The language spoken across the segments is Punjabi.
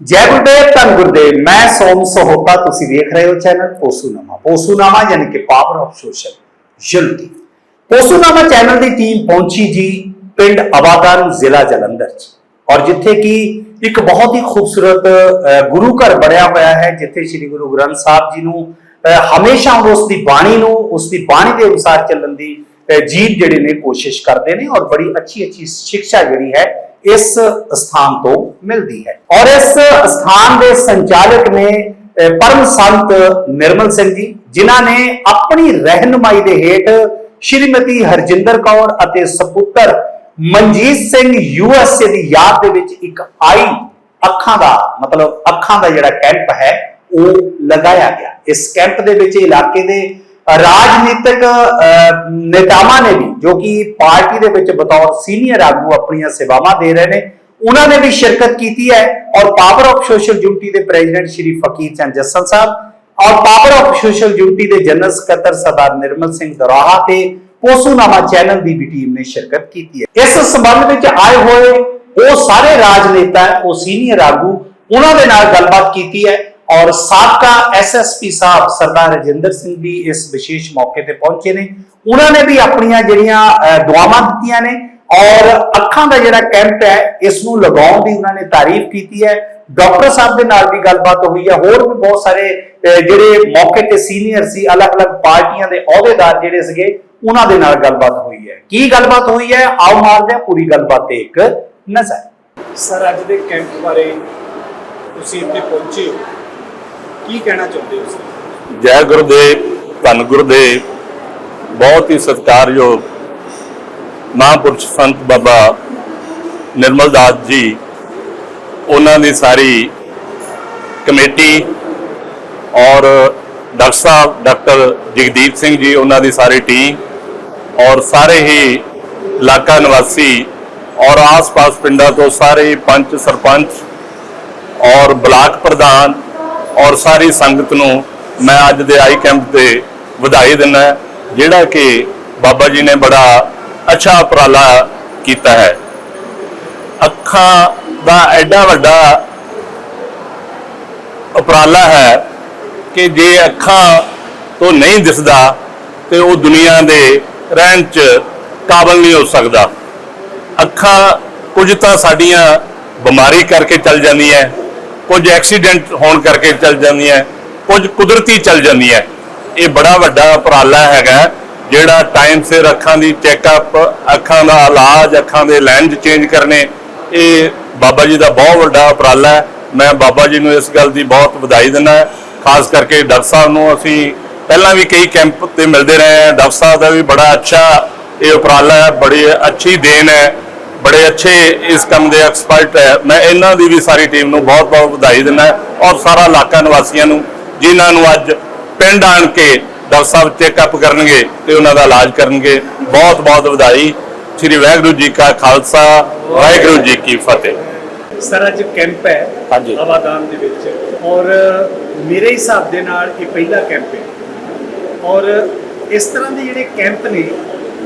ਜੈ ਗੁਰਦੇਵ, ਧੰਨ ਗੁਰਦੇਵ, ਮੈਂ ਸੋਮ ਸਹੋਤਾ, ਤੁਸੀਂ ਵੇਖ ਰਹੇ ਹੋ ਚੈਨਲ ਪੋਸੂਨਾਮਾ। ਪੋਸੂਨਾਮਾ ਯਾਨੀ ਕਿ power of social unity ਪੋਸੂਨਾਮਾ channel ਦੀ ਟੀਮ ਪਹੁੰਚੀ ਜੀ ਪਿੰਡ ਅਵਾਦਾਨ ਜ਼ਿਲ੍ਹਾ ਜਲੰਧਰ ਚ। ਔਰ ਜਿੱਥੇ ਕਿ ਇੱਕ ਬਹੁਤ ਹੀ ਖੂਬਸੂਰਤ ਗੁਰੂ ਘਰ ਬਣਿਆ ਹੋਇਆ ਹੈ, ਜਿੱਥੇ ਸ੍ਰੀ ਗੁਰੂ ਗ੍ਰੰਥ ਸਾਹਿਬ ਜੀ ਨੂੰ ਹਮੇਸ਼ਾ ਉਸ ਦੀ ਬਾਣੀ ਨੂੰ, ਉਸ ਦੀ ਬਾਣੀ ਦੇ ਅਨੁਸਾਰ ਚੱਲਣ ਦੀ ਜੀਵ ਜਿਹੜੇ ਨੇ ਕੋਸ਼ਿਸ਼ ਕਰਦੇ ਨੇ ਔਰ ਬੜੀ ਅੱਛੀ ਅੱਛੀ ਸਿੱਖਿਆ ਜਿਹੜੀ ਹੈ ਇਸ ਸਥਾਨ ਤੋਂ ਮਿਲਦੀ ਹੈ। ਔਰ ਇਸ ਸਥਾਨ ਦੇ ਸੰਚਾਲਕ ਨੇ ਪਰਮ ਸੰਤ ਨਿਰਮਲ ਸਿੰਘ ਜੀ, ਜਿਨ੍ਹਾਂ ਨੇ ਆਪਣੀ ਰਹਿਨਮਾਈ ਦੇ ਹੇਠ ਸ਼੍ਰੀਮਤੀ ਹਰਜਿੰਦਰ ਕੌਰ ਅਤੇ ਸਪੁੱਤਰ ਮਨਜੀਤ ਸਿੰਘ ਯੂਐਸਏ ਦੀ ਯਾਦ ਦੇ ਵਿੱਚ ਇੱਕ ਆਈ ਅੱਖਾਂ ਦਾ, ਮਤਲਬ ਅੱਖਾਂ ਦਾ ਜਿਹੜਾ ਕੈਂਪ ਹੈ, ਉਹ ਲਗਾਇਆ ਗਿਆ। ਇਸ ਕੈਂਪ ਦੇ ਵਿੱਚ ਇਲਾਕੇ ਦੇ ਰਾਜਨੀਤਿਕ ਨੇਤਾਵਾਂ ਨੇ ਵੀ, ਜੋ ਕਿ ਪਾਰਟੀ ਦੇ ਵਿੱਚ ਬਤੌਰ ਸੀਨੀਅਰ ਆਗੂ ਆਪਣੀਆਂ ਸੇਵਾਵਾਂ ਦੇ ਰਹੇ ਨੇ, ਉਹਨਾਂ ਨੇ ਵੀ ਸ਼ਿਰਕਤ ਕੀਤੀ ਹੈ ਔਰ ਪਾਵਰ ਆਫ ਸੋਸ਼ਲ ਡਿਊਟੀ ਦੇ ਪ੍ਰੈਜ਼ੀਡੈਂਟ ਸ਼੍ਰੀ ਫਕੀਰ ਚੰਦ ਜੱਸਲ ਸਾਹਿਬ ਔਰ ਪਾਵਰ ਆਫ ਸੋਸ਼ਲ ਡਿਊਟੀ ਦੇ ਜਨਰਲ ਸਕੱਤਰ ਸਰਦਾਰ ਨਿਰਮਲ ਸਿੰਘ ਦਰਾਹਾ ਤੇ ਪੋਸੂਨਾਮਾ ਚੈਨਲ ਦੀ ਵੀ ਟੀਮ ਨੇ ਸ਼ਿਰਕਤ ਕੀਤੀ ਹੈ। ਇਸ ਸੰਬੰਧ ਵਿੱਚ ਆਏ ਹੋਏ ਉਹ ਸਾਰੇ ਰਾਜਨੇਤਾ, ਉਹ ਸੀਨੀਅਰ ਆਗੂ, ਉਹਨਾਂ ਦੇ ਨਾਲ ਗੱਲਬਾਤ ਕੀਤੀ ਹੈ। ਔਰ ਸਾਬਕਾ ਐਸਐਸਪੀ ਸਾਹਿਬ ਸਰਦਾਰ ਰਜਿੰਦਰ ਸਿੰਘ ਵੀ ਇਸ ਵਿਸ਼ੇਸ਼ ਮੌਕੇ ਤੇ ਪਹੁੰਚੇ ਨੇ। ਉਹਨਾਂ ਨੇ ਵੀ ਆਪਣੀਆਂ ਜਿਹੜੀਆਂ ਦੁਆਵਾਂ ਦਿੱਤੀਆਂ ਨੇ ਔਰ ਅੱਖਾਂ ਦਾ ਜਿਹੜਾ ਕੈਂਪ ਹੈ, ਇਸ ਨੂੰ ਲਗਾਉਣ ਦੀ ਉਹਨਾਂ ਨੇ ਤਾਰੀਫ ਕੀਤੀ ਹੈ। ਡਾਕਟਰ ਸਾਹਿਬ ਦੇ ਨਾਲ ਵੀ ਗੱਲਬਾਤ ਹੋਈ ਹੈ। ਹੋਰ ਵੀ ਬਹੁਤ ਸਾਰੇ ਜਿਹੜੇ ਮੌਕੇ ਤੇ ਸੀਨੀਅਰ ਸੀ, ਅਲੱਗ-ਅਲੱਗ ਪਾਰਟੀਆਂ ਦੇ ਅਹੁਦੇਦਾਰ ਜਿਹੜੇ ਸੀਗੇ, ਉਹਨਾਂ ਦੇ ਨਾਲ ਗੱਲਬਾਤ ਹੋਈ ਹੈ। ਕੀ ਗੱਲਬਾਤ ਹੋਈ ਹੈ? ਆਓ ਮਾਰਦੇ ਹਾਂ ਪੂਰੀ ਗੱਲਬਾਤ ਤੇ ਇੱਕ ਨਜ਼ਰ। ਸਰ ਅੱਜ ਦੇ ਕੈਂਪ ਬਾਰੇ ਤੁਸੀਂ ਇੱਥੇ ਪਹੁੰਚੇ ਹੋ। ਕੀ ਕਹਿਣਾ ਚਾਹੁੰਦੇ ਹੋ ਜੈ ਗੁਰਦੇਵ, ਧੰਨ ਗੁਰਦੇਵ, ਬਹੁਤ ਹੀ ਸਤਿਕਾਰਯੋਗ ਮਹਾਂਪੁਰਸ਼ ਸੰਤ ਬਾਬਾ ਨਿਰਮਲ ਦਾਸ ਜੀ, ਉਹਨਾਂ ਦੀ ਸਾਰੀ ਕਮੇਟੀ ਔਰ ਡਾਕਟਰ ਸਾਹਿਬ, ਡਾਕਟਰ ਜਗਦੀਪ ਸਿੰਘ ਜੀ, ਉਹਨਾਂ ਦੀ ਸਾਰੀ ਟੀਮ ਔਰ ਸਾਰੇ ਹੀ ਇਲਾਕਾ ਨਿਵਾਸੀ ਔਰ ਆਸ-ਪਾਸ ਪਿੰਡਾਂ ਤੋਂ ਸਾਰੇ ਪੰਚ ਸਰਪੰਚ ਔਰ ਬਲਾਕ ਪ੍ਰਧਾਨ ਔਰ ਸਾਰੀ ਸੰਗਤ ਨੂੰ ਮੈਂ ਅੱਜ ਦੇ ਆਈ ਕੈਂਪ ਤੇ ਵਧਾਈ ਦਿੰਦਾ ਜਿਹੜਾ ਕਿ ਬਾਬਾ ਜੀ ਨੇ ਬੜਾ ਅੱਛਾ ਉਪਰਾਲਾ ਕੀਤਾ ਹੈ। ਅੱਖਾਂ ਦਾ ਐਡਾ ਵੱਡਾ ਉਪਰਾਲਾ ਹੈ ਕਿ ਜੇ ਅੱਖਾਂ ਤੋਂ ਨਹੀਂ ਦਿਸਦਾ ਤੇ ਉਹ ਦੁਨੀਆ ਦੇ ਰਹਿਣ ਚ ਕਾਬਲ ਨਹੀਂ ਹੋ ਸਕਦਾ। ਅੱਖਾਂ ਕੁਝ ਤਾਂ ਸਾਡੀਆਂ ਬਿਮਾਰੀ ਕਰਕੇ ਚੱਲ ਜਾਂਦੀਆਂ ਕੁਝ ਐਕਸੀਡੈਂਟ ਹੋਣ ਕਰਕੇ ਚੱਲ ਜਾਂਦੀਆਂ ਕੁਝ ਕੁਦਰਤੀ ਚੱਲ ਜਾਂਦੀਆਂ ਇਹ ਬੜਾ ਵੱਡਾ ਉਪਰਾਲਾ ਹੈਗਾ, ਜਿਹੜਾ ਟਾਈਮ ਸਿਰ ਅੱਖਾਂ ਦੀ ਚੈੱਕਅਪ ਅੱਖਾਂ ਦਾ ਇਲਾਜ, ਅੱਖਾਂ ਦੇ ਲੈਂਜ ਚੇਂਜ ਕਰਨੇ, ਇਹ ਬਾਬਾ ਜੀ ਦਾ ਬਹੁਤ ਵੱਡਾ ਉਪਰਾਲਾ ਹੈ। ਮੈਂ ਬਾਬਾ ਜੀ ਨੂੰ ਇਸ ਗੱਲ ਦੀ ਬਹੁਤ ਵਧਾਈ ਦਿੰਦਾ ਖਾਸ ਕਰਕੇ ਡਾਕਟਰ ਸਾਹਿਬ ਨੂੰ ਅਸੀਂ ਪਹਿਲਾਂ ਵੀ ਕਈ ਕੈਂਪ ਤੇ ਮਿਲਦੇ ਰਹੇ ਹਾਂ। ਡਾਕਟਰ ਸਾਹਿਬ ਦਾ ਵੀ ਬੜਾ ਅੱਛਾ ਇਹ ਉਪਰਾਲਾ ਹੈ, ਬੜੀ ਅੱਛੀ ਦੇਣ ਹੈ। ਬੜੇ ਅੱਛੇ ਇਸ ਕੰਮ ਦੇ ਐਕਸਪਰਟ ਹੈ। ਮੈਂ ਇਹਨਾਂ ਦੀ ਵੀ ਸਾਰੀ ਟੀਮ ਨੂੰ ਬਹੁਤ ਬਹੁਤ ਵਧਾਈ ਦਿੰਦਾ ਔਰ ਸਾਰਾ ਇਲਾਕਾ ਨਿਵਾਸੀਆਂ ਨੂੰ ਜਿਨ੍ਹਾਂ ਨੂੰ ਅੱਜ ਪਿੰਡ ਆਣ ਕੇ ਡਾਕਟਰ ਸਾਹਿਬ ਚੈੱਕਅਪ ਕਰਨਗੇ ਤੇ ਉਹਨਾਂ ਦਾ ਇਲਾਜ ਕਰਨਗੇ। ਬਹੁਤ ਬਹੁਤ ਵਧਾਈ। ਸ੍ਰੀ ਵਾਹਿਗੁਰੂ ਜੀ ਕਾ ਖਾਲਸਾ ਵਾਹਿਗੁਰੂ ਜੀ ਕੀ ਫਤਿਹ। ਸਰ ਅੱਜ ਕੈਂਪ ਹੈ ਹਾਂਜੀ। ਆਵਾਦਾਨ ਦੇ ਵਿੱਚ ਔਰ ਮੇਰੇ ਹਿਸਾਬ ਦੇ ਨਾਲ ਇਹ ਪਹਿਲਾ ਕੈਂਪ ਹੈ। ਔਰ ਇਸ ਤਰ੍ਹਾਂ ਦੇ ਜਿਹੜੇ ਕੈਂਪ ਨੇ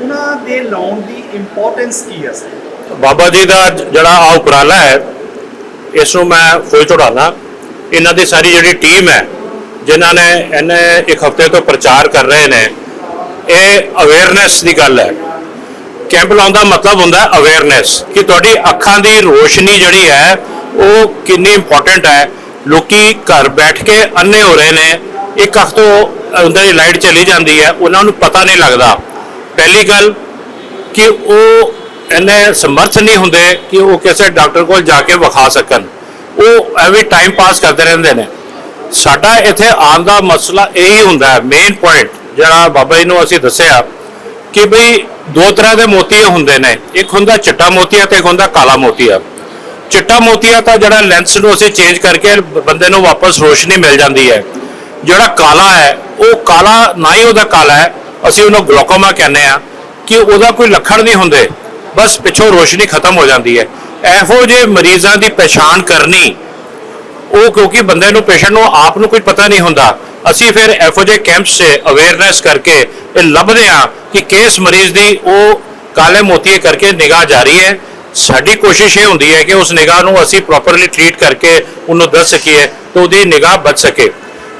ਉਹਨਾਂ ਦੇ ਲਾਉਣ ਦੀ ਇੰਪੋਰਟੈਂਸ ਕੀ ਹੈ ਸਰ? ਬਾਬਾ ਜੀ ਦਾ ਜਿਹੜਾ ਆ ਉਪਰਾਲਾ ਹੈ, ਇਸ ਨੂੰ ਮੈਂ ਫੁੱਲ ਚੜਾਉਣਾ ਇਹਨਾਂ ਦੀ ਸਾਰੀ ਜਿਹੜੀ ਟੀਮ ਹੈ, ਜਿਨ੍ਹਾਂ ਨੇ ਇਹਨੇ ਇੱਕ ਹਫ਼ਤੇ ਤੋਂ ਪ੍ਰਚਾਰ ਕਰ ਰਹੇ ਨੇ, ਇਹ ਅਵੇਅਰਨੈਸ ਦੀ ਗੱਲ ਹੈ। ਕੈਂਪ ਲਾਉਣ ਦਾ ਮਤਲਬ ਹੁੰਦਾ ਅਵੇਅਰਨੈਸ ਕਿ ਤੁਹਾਡੀ ਅੱਖਾਂ ਦੀ ਰੋਸ਼ਨੀ ਜਿਹੜੀ ਹੈ, ਉਹ ਕਿੰਨੀ ਇੰਪੋਰਟੈਂਟ ਹੈ। ਲੋਕੀ ਘਰ ਬੈਠ ਕੇ ਅੰਨੇ ਹੋ ਰਹੇ ਨੇ, ਇੱਕ ਅੱਖ ਤੋਂ ਉਹਨਾਂ ਦੀ ਲਾਈਟ ਚਲੀ ਜਾਂਦੀ ਹੈ, ਉਹਨਾਂ ਨੂੰ ਪਤਾ ਨਹੀਂ ਲੱਗਦਾ। ਪਹਿਲੀ ਗੱਲ ਕਿ ਉਹ ਇੰਨੇ ਸਮਰਥ ਨਹੀਂ ਹੁੰਦੇ ਕਿ ਉਹ ਕਿਸੇ ਡਾਕਟਰ ਕੋਲ ਜਾ ਕੇ ਵਿਖਾ ਸਕਣ। ਉਹ ਐਵੇਂ ਟਾਈਮ ਪਾਸ ਕਰਦੇ ਰਹਿੰਦੇ ਨੇ। ਸਾਡਾ ਇੱਥੇ ਆਉਣ ਦਾ ਮਸਲਾ ਇਹੀ ਹੁੰਦਾ ਹੈ ਮੇਨ ਪੁਆਇੰਟ ਜਿਹੜਾ ਬਾਬਾ ਜੀ ਨੂੰ ਅਸੀਂ ਦੱਸਿਆ ਕਿ ਬਈ ਦੋ ਤਰ੍ਹਾਂ ਦੇ ਮੋਤੀਏ ਹੁੰਦੇ ਨੇ। ਇੱਕ ਹੁੰਦਾ ਚਿੱਟਾ ਮੋਤੀਆ ਤੇ ਇੱਕ ਹੁੰਦਾ ਕਾਲਾ ਮੋਤੀਆ। ਚਿੱਟਾ ਮੋਤੀਆ ਤਾਂ ਜਿਹੜਾ ਲੈਂਸ ਨੂੰ ਅਸੀਂ ਚੇਂਜ ਕਰਕੇ ਬੰਦੇ ਨੂੰ ਵਾਪਸ ਰੋਸ਼ਨੀ ਮਿਲ ਜਾਂਦੀ ਹੈ। ਜਿਹੜਾ ਕਾਲਾ ਹੈ, ਉਹ ਕਾਲਾ ਨਾ ਹੀ ਉਹਦਾ ਕਾਲਾ ਹੈ, ਅਸੀਂ ਉਹਨੂੰ ਗਲੋਕੋਮਾ ਕਹਿੰਦੇ ਆ ਕਿ ਉਹਦਾ ਕੋਈ ਲੱਖਣ ਨਹੀਂ ਹੁੰਦੇ। ਬਸ ਪਿੱਛੋਂ ਰੋਸ਼ਨੀ ਖਤਮ ਹੋ ਜਾਂਦੀ ਹੈ। ਇਹੋ ਜਿਹੇ ਮਰੀਜ਼ਾਂ ਦੀ ਪਛਾਣ ਕਰਨੀ, ਉਹ ਕਿਉਂਕਿ ਬੰਦੇ ਨੂੰ ਪੇਸ਼ੈਂਟ ਨੂੰ ਆਪ ਨੂੰ ਕੋਈ ਪਤਾ ਨਹੀਂ ਹੁੰਦਾ। ਅਸੀਂ ਫਿਰ ਇਹੋ ਜਿਹੇ ਕੈਂਪਸ 'ਚ ਅਵੇਅਰਨੈਸ ਕਰਕੇ ਇਹ ਲੱਭਦੇ ਆ ਕਿ ਕਿਸ ਮਰੀਜ਼ ਦੀ ਉਹ ਕਾਲੇ ਮੋਤੀਏ ਕਰਕੇ ਨਿਗਾਹ ਜਾ ਰਹੀ ਹੈ। ਸਾਡੀ ਕੋਸ਼ਿਸ਼ ਇਹ ਹੁੰਦੀ ਹੈ ਕਿ ਉਸ ਨਿਗਾਹ ਨੂੰ ਅਸੀਂ ਪ੍ਰੋਪਰਲੀ ਟ੍ਰੀਟ ਕਰਕੇ ਉਹਨੂੰ ਦੱਸ ਸਕੀਏ ਤੇ ਉਹਦੀ ਨਿਗਾਹ ਬਚ ਸਕੇ।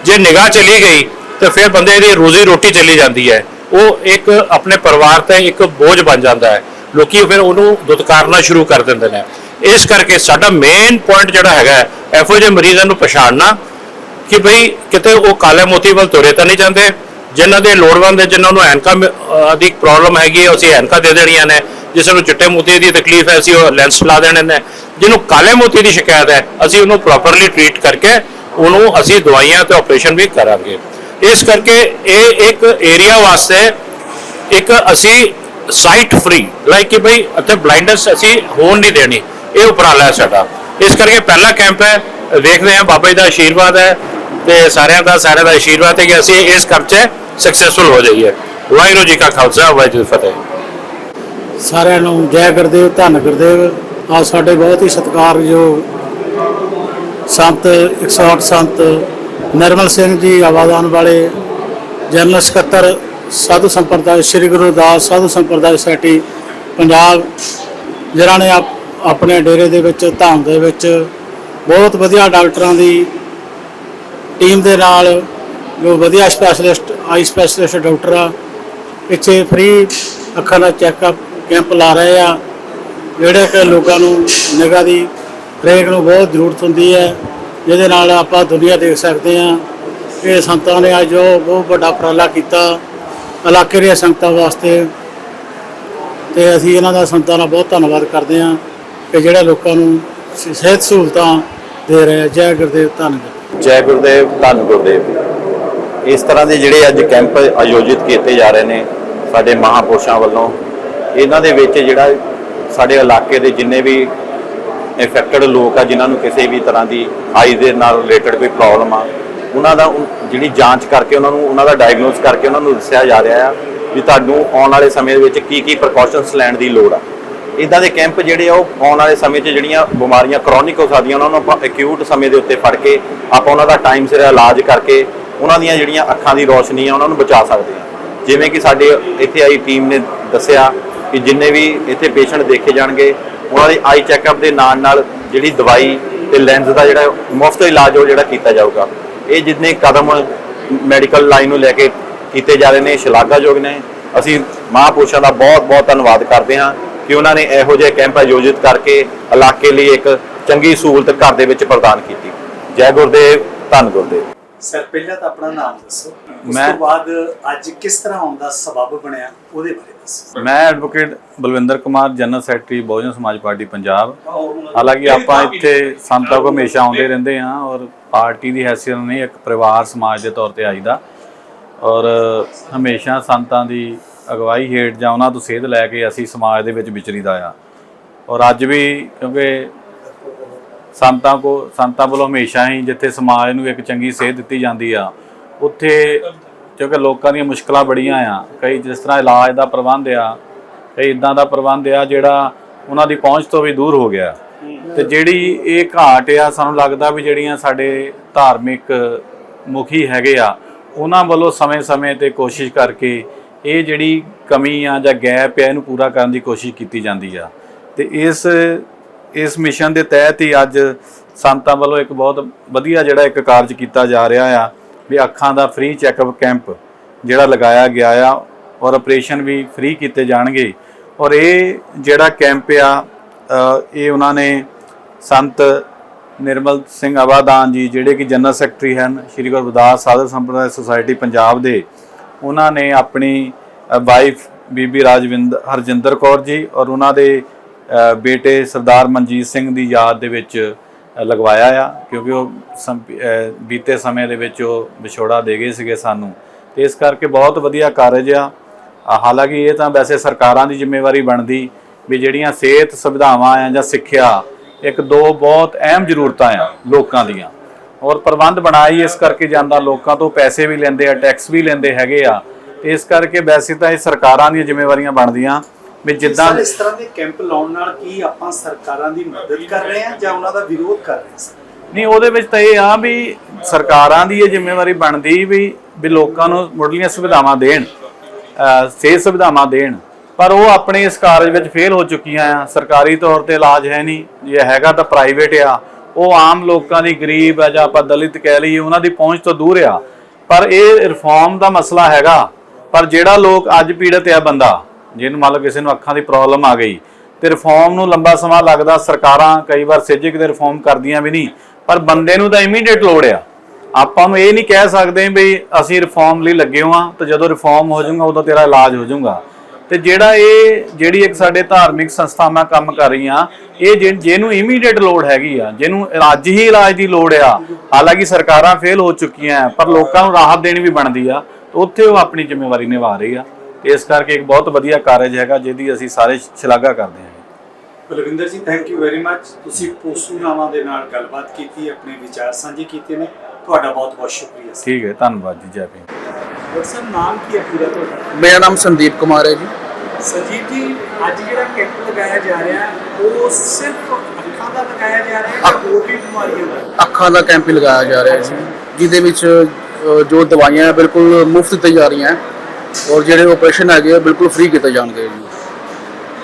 ਜੇ ਨਿਗਾਹ ਚਲੀ ਗਈ, ਤੇ ਫਿਰ ਬੰਦੇ ਦੀ ਰੋਜ਼ੀ ਰੋਟੀ ਚਲੀ ਜਾਂਦੀ ਹੈ। ਉਹ ਇੱਕ ਆਪਣੇ ਪਰਿਵਾਰ ਤੇ ਇੱਕ ਬੋਝ ਬਣ ਜਾਂਦਾ ਹੈ। ਲੋਕੀ ਫਿਰ ਉਹਨੂੰ ਦੁਤਕਾਰਨਾ ਸ਼ੁਰੂ ਕਰ ਦਿੰਦੇ ਨੇ। ਇਸ ਕਰਕੇ ਸਾਡਾ ਮੇਨ ਪੁਆਇੰਟ ਜਿਹੜਾ ਹੈਗਾ ਹੈ, ਇਹੋ ਜਿਹੇ ਮਰੀਜ਼ਾਂ ਨੂੰ ਪਛਾਣਨਾ ਕਿ ਭਈ ਕਿਤੇ ਉਹ ਕਾਲੇ ਮੋਤੀ ਵੱਲ ਤੁਰੇ ਤਾਂ ਨਹੀਂ ਜਾਂਦੇ ਜਿਨ੍ਹਾਂ ਦੇ ਲੋੜਵੰਦ ਹੈ ਜਿਨ੍ਹਾਂ ਨੂੰ ਐਨਕਾ ਮ- ਪ੍ਰੋਬਲਮ ਹੈਗੀ ਹੈ ਅਸੀਂ ਐਨਕਾਂ ਦੇ ਦੇਣੀਆਂ ਨੇ। ਜਿਸ ਨੂੰ ਚਿੱਟੇ ਮੋਤੀ ਦੀ ਤਕਲੀਫ ਹੈ ਅਸੀਂ ਉਹ ਲੈਂਸ ਲਾ ਦੇਣੇ ਨੇ। ਜਿਹਨੂੰ ਕਾਲੇ ਮੋਤੀ ਦੀ ਸ਼ਿਕਾਇਤ ਹੈ ਅਸੀਂ ਉਹਨੂੰ ਪ੍ਰੋਪਰਲੀ ਟ੍ਰੀਟ ਕਰਕੇ ਉਹਨੂੰ ਅਸੀਂ ਦਵਾਈਆਂ ਤੇ ਆਪਰੇਸ਼ਨ ਵੀ ਕਰਾਂਗੇ। ਇਸ ਕਰਕੇ ਇਹ ਇੱਕ ਏਰੀਆ ਵਾਸਤੇ ਇੱਕ ਅਸੀਂ ਸਾਈਟ ਫ੍ਰੀ ਲਾਈਕ ਕਿ ਭਈ ਇੱਥੇ ਬਲਾਈਂਡਨੈਸ ਅਸੀਂ ਹੋਣ ਨਹੀਂ ਦੇਣੀ ਇਹ ਉਪਰਾਲਾ ਹੈ ਸਾਡਾ ਇਸ ਕਰਕੇ ਪਹਿਲਾ ਕੈਂਪ ਹੈ ਵੇਖਦੇ ਹਾਂ ਬਾਬਾ ਜੀ ਦਾ ਆਸ਼ੀਰਵਾਦ ਹੈ ਤੇ ਸਾਰਿਆਂ ਦਾ ਸਾਰਿਆਂ ਦਾ ਆਸ਼ੀਰਵਾਦ ਹੈ ਕਿ ਅਸੀਂ ਇਸ ਕੰਮ 'ਚ ਸਕਸੈਸਫੁਲ ਹੋ ਜਾਈਏ ਵਾਹਿਗੁਰੂ ਜੀ ਕਾ ਖਾਲਸਾ ਵਾਹਿਗੁਰੂ ਫਤਿਹ ਸਾਰਿਆਂ ਨੂੰ ਜੈ ਗੁਰਦੇਵ ਧੰਨ ਗੁਰਦੇਵ ਆ ਸਾਡੇ ਬਹੁਤ ਹੀ ਸਤਿਕਾਰਯੋਗ ਸੰਤ 108 ਸੰਤ ਨਿਰਮਲ ਸਿੰਘ ਜੀ ਆਵਾਜ਼ਾਨ ਵਾਲੇ ਜਨਰਲ ਸਕੱਤਰ ਸਾਧੂ ਸੰਪਰਦਾਇ, ਸ੍ਰੀ ਗੁਰੂ ਰਵਿਦਾਸ ਸਾਧੂ ਸੰਪਰਦਾਇ ਸੋਸਾਇਟੀ, ਪੰਜਾਬ, ਜਿਨ੍ਹਾਂ ਨੇ ਆਪਣੇ ਡੇਰੇ ਦੇ ਵਿੱਚ, ਧਾਮ ਦੇ ਵਿੱਚ ਬਹੁਤ ਵਧੀਆ ਡਾਕਟਰਾਂ ਦੀ ਟੀਮ ਦੇ ਨਾਲ ਜੋ ਵਧੀਆ ਸਪੈਸ਼ਲਿਸਟ, ਆਈ ਸਪੈਸ਼ਲਿਸਟ ਡਾਕਟਰ ਆ ਇੱਥੇ ਫ੍ਰੀ ਅੱਖਾਂ ਦਾ ਚੈੱਕਅਪ ਕੈਂਪ ਲਾ ਰਹੇ ਆ, ਜਿਹੜੇ ਕਿ ਲੋਕਾਂ ਨੂੰ ਨਿਗਾਹ ਦੀ ਹਰੇਕ ਨੂੰ ਬਹੁਤ ਜ਼ਰੂਰਤ ਹੁੰਦੀ ਹੈ, ਜਿਹਦੇ ਨਾਲ ਆਪਾਂ ਦੁਨੀਆ ਦੇਖ ਸਕਦੇ ਆ ਇਹ ਸੰਤਾਂ ਨੇ ਅੱਜ ਜੋ ਬਹੁਤ ਵੱਡਾ ਉਪਰਾਲਾ ਕੀਤਾ। ਇਲਾਕੇ ਦੀਆਂ ਸੰਗਤਾਂ ਵਾਸਤੇ ਤੇ ਅਸੀਂ ਇਹਨਾਂ ਦਾ ਸੰਤਾਂ ਦਾ ਬਹੁਤ ਧੰਨਵਾਦ ਕਰਦੇ ਹਾਂ ਕਿ ਜਿਹੜਾ ਲੋਕਾਂ ਨੂੰ ਸਿਹਤ ਸਹੂਲਤਾਂ ਦੇ ਰਹੇ ਜੈ ਗੁਰਦੇਵ ਧੰਨਵਾਦ ਜੈ ਗੁਰਦੇਵ, ਧੰਨ ਗੁਰਦੇਵ। ਇਸ ਤਰ੍ਹਾਂ ਦੇ ਜਿਹੜੇ ਅੱਜ ਕੈਂਪ ਆਯੋਜਿਤ ਕੀਤੇ ਜਾ ਰਹੇ ਨੇ ਸਾਡੇ ਮਹਾਪੁਰਸ਼ਾਂ ਵੱਲੋਂ, ਇਹਨਾਂ ਦੇ ਵਿੱਚ ਜਿਹੜਾ ਸਾਡੇ ਇਲਾਕੇ ਦੇ ਜਿੰਨੇ ਵੀ ਇਫੈਕਟਡ ਲੋਕ ਆ, ਜਿਨ੍ਹਾਂ ਨੂੰ ਕਿਸੇ ਵੀ ਤਰ੍ਹਾਂ ਦੀ ਆਈ ਦੇ ਨਾਲ ਰਿਲੇਟਡ ਕੋਈ ਪ੍ਰੋਬਲਮ ਆ ਉਹਨਾਂ ਦਾ ਉਹ ਜਿਹੜੀ ਜਾਂਚ ਕਰਕੇ ਉਹਨਾਂ ਨੂੰ, ਉਹਨਾਂ ਦਾ ਡਾਇਗਨੋਸ ਕਰਕੇ ਉਹਨਾਂ ਨੂੰ ਦੱਸਿਆ ਜਾ ਰਿਹਾ ਆ ਵੀ ਤੁਹਾਨੂੰ ਆਉਣ ਵਾਲੇ ਸਮੇਂ ਦੇ ਵਿੱਚ ਕੀ ਕੀ ਪ੍ਰੀਕਾਸ਼ਨਸ ਲੈਣ ਦੀ ਲੋੜ ਆ। ਇਦਾਂ ਦੇ ਕੈਂਪ ਜਿਹੜੇ ਆ, ਉਹ ਆਉਣ ਵਾਲੇ ਸਮੇਂ 'ਚ ਜਿਹੜੀਆਂ ਬਿਮਾਰੀਆਂ ਕ੍ਰੋਨਿਕ ਹੋ ਸਕਦੀਆਂ ਉਹਨਾਂ ਨੂੰ ਆਪਾਂ ਅਕਿਊਟ ਸਮੇਂ ਦੇ ਉੱਤੇ ਫੜ ਕੇ ਆਪਾਂ ਉਹਨਾਂ ਦਾ ਟਾਈਮ ਸਿਰ ਇਲਾਜ ਕਰਕੇ ਉਹਨਾਂ ਦੀਆਂ ਜਿਹੜੀਆਂ ਅੱਖਾਂ ਦੀ ਰੋਸ਼ਨੀ ਆ, ਉਹਨਾਂ ਨੂੰ ਬਚਾ ਸਕਦੇ ਆ। ਜਿਵੇਂ ਕਿ ਸਾਡੇ ਇੱਥੇ ਆਈ ਟੀਮ ਨੇ ਦੱਸਿਆ ਕਿ ਜਿੰਨੇ ਵੀ ਇੱਥੇ ਪੇਸ਼ੈਂਟ ਦੇਖੇ ਜਾਣਗੇ, ਉਹਨਾਂ ਦੇ ਆਈ ਚੈੱਕਅਪ ਦੇ ਨਾਲ ਨਾਲ ਜਿਹੜੀ ਦਵਾਈ ਤੇ ਲੈਂਸ ਦਾ ਜਿਹੜਾ ਮੁਫਤ ਇਲਾਜ ਉਹ ਜਿਹੜਾ ਕੀਤਾ ਜਾਊਗਾ। ਇਹ ਜਿੰਨੇ ਕਦਮ ਮੈਡੀਕਲ ਲਾਈਨ ਨੂੰ ਲੈ ਕੇ ਕੀਤੇ ਜਾ ਰਹੇ ਨੇ, ਸ਼ਲਾਘਾਯੋਗ ਨੇ, ਅਸੀਂ ਮਹਾਂਪੁਰਸ਼ਾਂ ਦਾ ਬਹੁਤ ਬਹੁਤ ਧੰਨਵਾਦ ਕਰਦੇ ਹਾਂ ਕਿ ਉਹਨਾਂ ਨੇ ਇਹੋ ਜਿਹੇ ਕੈਂਪ ਆਯੋਜਿਤ ਕਰਕੇ ਇਲਾਕੇ ਲਈ ਇੱਕ ਚੰਗੀ ਸਹੂਲਤ ਘਰ ਦੇ ਵਿੱਚ ਪ੍ਰਦਾਨ ਕੀਤੀ। ਜੈ ਗੁਰਦੇਵ, ਧੰਨ ਗੁਰਦੇਵ। ਸਰ ਪਹਿਲਾਂ ਤਾਂ ਆਪਣਾ ਨਾਮ ਦੱਸੋ। ਉਸ ਮੈਂ- ਤੋਂ ਬਾਅਦ ਅੱਜ ਕਿਸ ਤਰ੍ਹਾਂ ਆਉਣ ਦਾ ਸਬਬ ਬਣਿਆ ਉਹਦੇ ਬਾਰੇ ਦੱਸੋ। ਮੈਂ advocate Balwinder Kumar general secretary Bahujan Samaj party Punjab. ਹਾਲਾਂਕਿ ਆਪਾਂ ਇੱਥੇ ਸੰਤਾਂ ਕੋ ਹਮੇਸ਼ਾ ਆਉਂਦੇ ਰਹਿੰਦੇ ਹਾਂ ਔਰ ਪਾਰਟੀ ਦੀ ਹੈਸੀਅਤ ਨਹੀਂ ਇੱਕ ਪਰਿਵਾਰ ਸਮਾਜ ਦੇ ਤੌਰ ਤੇ ਆਈਦਾ। ਔਰ ਹਮੇਸ਼ਾ ਸੰਤਾਂ ਦੀ ਅਗਵਾਈ ਹੇਠ ਜਾਂ ਉਹਨਾਂ ਤੋਂ ਸੇਧ ਲੈ ਕੇ ਅਸੀਂ ਸਮਾਜ ਦੇ ਵਿੱਚ ਵਿਚਰੀਦਾ ਆ ਔਰ ਅੱਜ ਵੀ ਕਿਉਂਕਿ ਸੰਤਾਂ ਕੋ ਸੰਤਾਂ ਵੱਲੋਂ ਹਮੇਸ਼ਾ ਹੀ ਜਿੱਥੇ ਸਮਾਜ ਨੂੰ ਇੱਕ ਚੰਗੀ ਸੇਧ ਦਿੱਤੀ ਜਾਂਦੀ ਆ, ਉੱਥੇ ਕਿਉਂਕਿ ਲੋਕਾਂ ਦੀਆਂ ਮੁਸ਼ਕਲਾਂ ਬੜੀਆਂ ਆ। ਕਈ ਜਿਸ ਤਰ੍ਹਾਂ ਇਲਾਜ ਦਾ ਪ੍ਰਬੰਧ ਆ, ਕਈ ਇਦਾਂ ਦਾ ਪ੍ਰਬੰਧ ਆ ਜਿਹੜਾ ਉਹਨਾਂ ਦੀ ਪਹੁੰਚ ਤੋਂ ਵੀ ਦੂਰ ਹੋ ਗਿਆ। ਤੇ ਜਿਹੜੀ ਇਹ ਘਾਟ ਆ, ਸਾਨੂੰ ਲੱਗਦਾ ਵੀ ਜਿਹੜੀਆਂ ਸਾਡੇ ਧਾਰਮਿਕ ਮੁਖੀ ਹੈਗੇ ਆ, ਉਹਨਾਂ ਵੱਲੋਂ ਸਮੇਂ-ਸਮੇਂ ਤੇ ਕੋਸ਼ਿਸ਼ ਕਰਕੇ ਇਹ ਜਿਹੜੀ ਕਮੀ ਆ ਜਾਂ ਗੈਪ ਆ, ਇਹਨੂੰ ਪੂਰਾ ਕਰਨ ਦੀ ਕੋਸ਼ਿਸ਼ ਕੀਤੀ ਜਾਂਦੀ ਆ। ਤੇ ਇਸ ਇਸ ਮਿਸ਼ਨ ਦੇ ਤਹਿਤ ਹੀ ਅੱਜ ਸੰਤਾਂ ਵੱਲੋਂ ਇੱਕ ਬਹੁਤ ਵਧੀਆ ਜਿਹੜਾ ਇੱਕ ਕਾਰਜ ਕੀਤਾ ਜਾ ਰਿਹਾ ਆ ਵੀ ਅੱਖਾਂ ਦਾ ਫ੍ਰੀ ਚੈੱਕਅਪ ਕੈਂਪ ਜਿਹੜਾ ਲਗਾਇਆ ਗਿਆ ਆ ਔਰ ਆਪਰੇਸ਼ਨ ਵੀ ਫ੍ਰੀ ਕੀਤੇ ਜਾਣਗੇ। ਔਰ ਇਹ ਜਿਹੜਾ ਕੈਂਪ ਆ ਇਹ ਉਹਨਾਂ ਨੇ ਸੰਤ ਨਿਰਮਲ ਸਿੰਘ ਆਵਾਦਾਨ ਜੀ ਜਿਹੜੇ ਕਿ ਜਨਰਲ ਸੈਕਟਰੀ ਹਨ, ਸ਼੍ਰੀ ਗੁਰਦਾਸ ਸਾਧਰ ਸੰਪਰਦਾਇ ਸੁਸਾਇਟੀ ਪੰਜਾਬ ਦੇ, ਉਹਨਾਂ ਨੇ ਆਪਣੀ ਵਾਈਫ ਬੀਬੀ ਰਾਜਵਿੰਦ, ਹਰਜਿੰਦਰ ਕੌਰ ਜੀ ਔਰ ਉਹਨਾਂ ਦੇ ਬੇਟੇ ਸਰਦਾਰ ਮਨਜੀਤ ਸਿੰਘ ਦੀ ਯਾਦ ਦੇ ਵਿੱਚ ਲਗਵਾਇਆ ਆ, ਕਿਉਂਕਿ ਉਹ ਸੰਪ- ਬੀਤੇ ਸਮੇਂ ਦੇ ਵਿੱਚ ਉਹ ਵਿਛੋੜਾ ਦੇ ਗਏ ਸੀਗੇ ਸਾਨੂੰ। ਤੇ ਇਸ ਕਰਕੇ ਬਹੁਤ ਵਧੀਆ ਕਾਰਜ ਆ। ਹਾਲਾਂਕਿ ਇਹ ਤਾਂ ਵੈਸੇ ਸਰਕਾਰਾਂ ਦੀ ਜ਼ਿੰਮੇਵਾਰੀ ਬਣਦੀ ਵੀ ਜਿਹੜੀਆਂ ਸਿਹਤ ਸੁਵਿਧਾਵਾਂ ਆ ਜਾਂ ਸਿੱਖਿਆ, ਇੱਕ ਦੋ ਬਹੁਤ ਅਹਿਮ ਜ਼ਰੂਰਤਾਂ ਆ ਲੋਕਾਂ ਦੀਆਂ। ਔਰ ਪ੍ਰਬੰਧ ਬਣਾਈ ਇਸ ਕਰਕੇ ਜਾਂਦਾ, ਲੋਕਾਂ ਤੋਂ ਪੈਸੇ ਵੀ ਲੈਂਦੇ ਆ, ਟੈਕਸ ਵੀ ਲੈਂਦੇ ਹੈਗੇ ਆ। ਤੇ ਇਸ ਕਰਕੇ ਵੈਸੇ ਤਾਂ ਇਹ ਸਰਕਾਰਾਂ ਦੀਆਂ ਜ਼ਿੰਮੇਵਾਰੀਆਂ ਬਣਦੀਆਂ। ਵੀ ਜਿੱਦਾਂ ਇਸ ਤਰ੍ਹਾਂ ਦੇ ਕੈਂਪ ਲਾਉਣ ਨਾਲ ਕੀ ਆਪਾਂ ਸਰਕਾਰਾਂ ਦੀ ਮਦਦ ਕਰ ਰਹੇ ਹਾਂ ਜਾਂ ਉਹਨਾਂ ਦਾ ਵਿਰੋਧ ਕਰ ਰਹੇ ਹਾਂ ਨਹੀਂ ਉਹਦੇ ਵਿੱਚ ਤਾਂ ਇਹ ਆ ਵੀ ਸਰਕਾਰਾਂ ਦੀ ਇਹ ਜ਼ਿੰਮੇਵਾਰੀ ਬਣਦੀ ਵੀ ਵੀ ਲੋਕਾਂ ਨੂੰ ਮੁੱਢਲੀਆਂ ਸੁਵਿਧਾਵਾਂ ਦੇਣ ਸਿਹਤ ਸੁਵਿਧਾਵਾਂ ਦੇਣ। ਪਰ ਉਹ ਆਪਣੇ ਇਸ ਕਾਰਜ ਵਿੱਚ ਫੇਲ ਹੋ ਚੁੱਕੀਆਂ ਆ। ਸਰਕਾਰੀ ਤੌਰ ਤੇ ਇਲਾਜ ਹੈ ਨਹੀਂ। ਜੇ ਹੈਗਾ ਤਾਂ ਪ੍ਰਾਈਵੇਟ ਆ। ਉਹ ਆਮ ਲੋਕਾਂ ਦੀ ਗਰੀਬ ਆ ਜਾਂ ਆਪਾਂ ਦਲਿਤ ਕਹਿ ਲਈਏ ਉਹਨਾਂ ਦੀ ਪਹੁੰਚ ਤੋਂ ਦੂਰ ਆ। ਪਰ ਇਹ ਰਿਫਾਰਮ ਦਾ ਮਸਲਾ ਹੈਗਾ। ਪਰ ਜਿਹੜਾ ਲੋਕ ਅੱਜ ਪੀੜਤ ਆ ਬੰਦਾ ਜਿਹਨੂੰ ਮੰਨ ਲਓ ਕਿਸੇ ਨੂੰ ਅੱਖਾਂ ਦੀ ਪ੍ਰੋਬਲਮ ਆ ਗਈ, ਤੇ ਰਿਫਾਰਮ ਨੂੰ ਲੰਬਾ ਸਮਾਂ ਲੱਗਦਾ, ਸਰਕਾਰਾਂ ਕਈ ਵਾਰ ਸਿੱਜੇ ਕਿਤੇ ਰਿਫਾਰਮ ਕਰਦੀਆਂ ਵੀ ਨਹੀਂ, ਪਰ ਬੰਦੇ ਨੂੰ ਤਾਂ ਇਮੀਡੀਏਟ ਲੋੜ ਆ। ਆਪਾਂ ਨੂੰ ਇਹ ਨਹੀਂ ਕਹਿ ਸਕਦੇ ਵੀ ਅਸੀਂ ਰਿਫਾਰਮ ਲਈ ਲੱਗੇ ਹਾਂ ਤੇ ਜਦੋਂ ਰਿਫਾਰਮ ਹੋ ਜਾਊਗਾ, ਉਦੋਂ ਤੇਰਾ ਇਲਾਜ ਹੋ ਜਾਊਗਾ। ਤੇ ਜਿਹੜਾ ਇਹ, ਜਿਹੜੀ ਇੱਕ ਸਾਡੇ ਧਾਰਮਿਕ ਸੰਸਥਾਵਾਂ ਕੰਮ ਕਰ ਰਹੀਆਂ, ਇਹ ਜਿਹ- ਜਿਹਨੂੰ ਇਮੀਡੀਏਟ ਲੋੜ ਹੈਗੀ ਆ, ਜਿਹਨੂੰ ਅੱਜ ਹੀ ਇਲਾਜ ਦੀ ਲੋੜ ਆ, ਹਾਲਾਂਕਿ ਸਰਕਾਰਾਂ ਫੇਲ ਹੋ ਚੁੱਕੀਆਂ, ਪਰ ਲੋਕਾਂ ਨੂੰ ਰਾਹਤ ਦੇਣੀ ਵੀ ਬਣਦੀ ਆ ਉੱਥੇ ਉਹ ਆਪਣੀ ਜ਼ਿੰਮੇਵਾਰੀ ਨਿਭਾ ਰਹੀ ਆ। ਇਸ ਕਰਕੇ ਇੱਕ ਬਹੁਤ ਵਧੀਆ ਕਾਰਜ ਹੈਗਾ ਜਿਹਦੀ ਅਸੀਂ ਸਾਰੇ ਸ਼ਲਾਘਾ ਕਰਦੇ ਹਾਂ। ਬਲਵਿੰਦਰ ਜੀ ਥੈਂਕ ਯੂ ਵੈਰੀ ਮੱਚ ਤੁਸੀਂ ਪੋਸੂਨਾਮਾ ਦੇ ਨਾਲ ਗੱਲਬਾਤ ਕੀਤੀ ਆਪਣੇ ਵਿਚਾਰ ਸਾਂਝੇ ਕੀਤੇ ਨੇ। ਤੁਹਾਡਾ ਬਹੁਤ ਬਹੁਤ ਸ਼ੁਕਰੀਆ। ਠੀਕ ਹੈ ਧੰਨਵਾਦ ਜੀ ਜੈ ਭੀਮ। ਡਾਕਟਰ ਨਾਮ ਕੀ ਹੈ ਪੂਰਾ ਤੁਹਾਡਾ? ਮੇਰਾ ਨਾਮ ਸੰਦੀਪ ਕੁਮਾਰ ਹੈ ਜੀ। ਸੰਜੀਵ ਜੀ ਅੱਜ ਜਿਹੜਾ ਕੈਂਪ ਲਗਾਇਆ ਜਾ ਰਿਹਾ ਉਹ ਸਿਰਫ ਅੱਖਾਂ ਦਾ ਲਗਾਇਆ ਜਾ ਰਿਹਾ ਹੈ ਜਾਂ ਹੋਰ ਵੀ ਬਿਮਾਰੀਆਂ ਦਾ? ਅੱਖਾਂ ਦਾ ਕੈਂਪ ਹੀ ਲਗਾਇਆ ਜਾ ਰਿਹਾ ਹੈ ਜੀ ਜਿਹਦੇ ਵਿੱਚ ਜੋ ਦਵਾਈਆਂ ਬਿਲਕੁਲ ਮੁਫਤ ਦਿੱਤੀ ਜਾ ਰਹੀਆਂ। ਹੈ ਔਰ ਜਿਹੜੇ ਆਪਰੇਸ਼ਨ ਹੈਗੇ ਆ ਬਿਲਕੁਲ ਫ੍ਰੀ ਕੀਤੇ ਜਾਣਗੇ ਜੀ।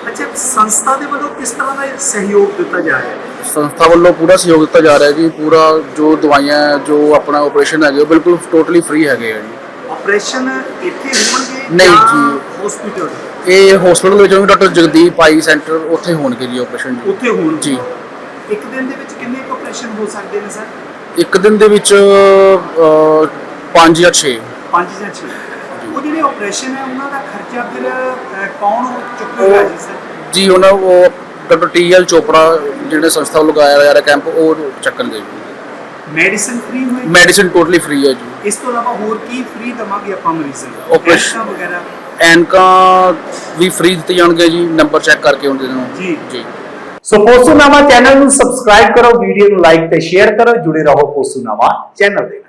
ਅੱਛਾ ਸੰਸਥਾ ਦੇ ਵੱਲੋਂ ਕਿਸ ਤਰ੍ਹਾਂ ਦਾ ਸਹਿਯੋਗ ਦਿੱਤਾ ਜਾ ਰਿਹਾ ਹੈ? ਸੰਸਥਾ ਵੱਲੋਂ ਪੂਰਾ ਸਹਿਯੋਗ ਦਿੱਤਾ ਜਾ ਰਿਹਾ ਹੈ ਜੀ। ਪੂਰਾ ਜੋ ਦਵਾਈਆਂ ਜੋ ਆਪਣਾ ਆਪਰੇਸ਼ਨ ਹੈਗੇ ਉਹ ਬਿਲਕੁਲ ਟੋਟਲੀ ਫ੍ਰੀ ਹੈਗੇ ਆ ਜੀ। ਆਪਰੇਸ਼ਨ ਇੱਥੇ ਹੋਣਗੇ ਨਹੀਂ ਜੀ। ਹਸਪੀਟਲ ਇਹ ਹਸਪੀਟਲ ਵਿੱਚ ਹੋਣਗੇ ਡਾਕਟਰ ਜਗਦੀਪ ਆਈ ਸੈਂਟਰ ਉੱਥੇ ਹੋਣਗੇ ਜੀ ਆਪਰੇਸ਼ਨ ਜੀ। ਉੱਥੇ ਹੋਣ ਜੀ। ਇੱਕ ਦਿਨ ਦੇ ਵਿੱਚ ਕਿੰਨੇ ਆਪਰੇਸ਼ਨ ਹੋ ਸਕਦੇ ਨੇ ਸਰ ਇੱਕ ਦਿਨ ਦੇ ਵਿੱਚ 5 ਜਾਂ 6 ਪੰਜ ਜਾਂ ਛੇ। ਉਹ ਜਿਹੜੇ ਆਪਰੇਸ਼ਨ ਹੈ ਉਹਨਾਂ ਦਾ ਖਰਚਾ ਫਿਰ ਅਹ, ਕੌਣ ਚੁੱਕੇਗਾ ਜੀ ਸਰ ਜੀ ਉਹਨਾਂ ਉਹ ਡਾਕਟਰ ਟੀਐਲ ਚੋਪੜਾ ਜਿਹੜੇ ਸੰਸਥਾ ਵੱਲੋਂ ਲਗਾਇਆ ਜਾ ਰਿਹਾ ਕੈਂਪ ਉਹ ਚੱਕਣਗੇ ਜੀ। ਮੈਡੀਸਿਨ ਫ੍ਰੀ ਹੋਏ? ਮੈਡੀਸਿਨ ਟੋਟਲੀ ਫ੍ਰੀ ਹੈ ਜੀ। ਇਸ ਤੋਂ ਇਲਾਵਾ ਹੋਰ ਕੀ ਫ੍ਰੀ ਦਵਾਂਗੇ ਆਪਾਂ ਮਰੀਜ਼ਾਂ ਨੂੰ? Operation- ਟੈਸਟਾਂ ਵਗੈਰਾ? ਐਨਕਾਂ ਵੀ ਫ੍ਰੀ ਦਿੱਤੇ ਜਾਣਗੇ ਜੀ ਨੰਬਰ ਚੈੱਕ ਕਰਕੇ ਉਹਨਾਂ ਨੂੰ ਜੀ। ਜੀ। ਸੋ ਪੋਸੂਨਾਮਾ ਚੈਨਲ ਨੂੰ ਸਬਸਕ੍ਰਾਈਬ ਕਰੋ ਵੀਡੀਓ ਨੂੰ ਲਾਈਕ ਤੇ ਸ਼ੇਅਰ ਕਰੋ ਜੁੜੇ ਰਹੋ ਪੋਸੂਨਾਮਾ ਚੈਨਲ ਦੇ ਨਾਲ।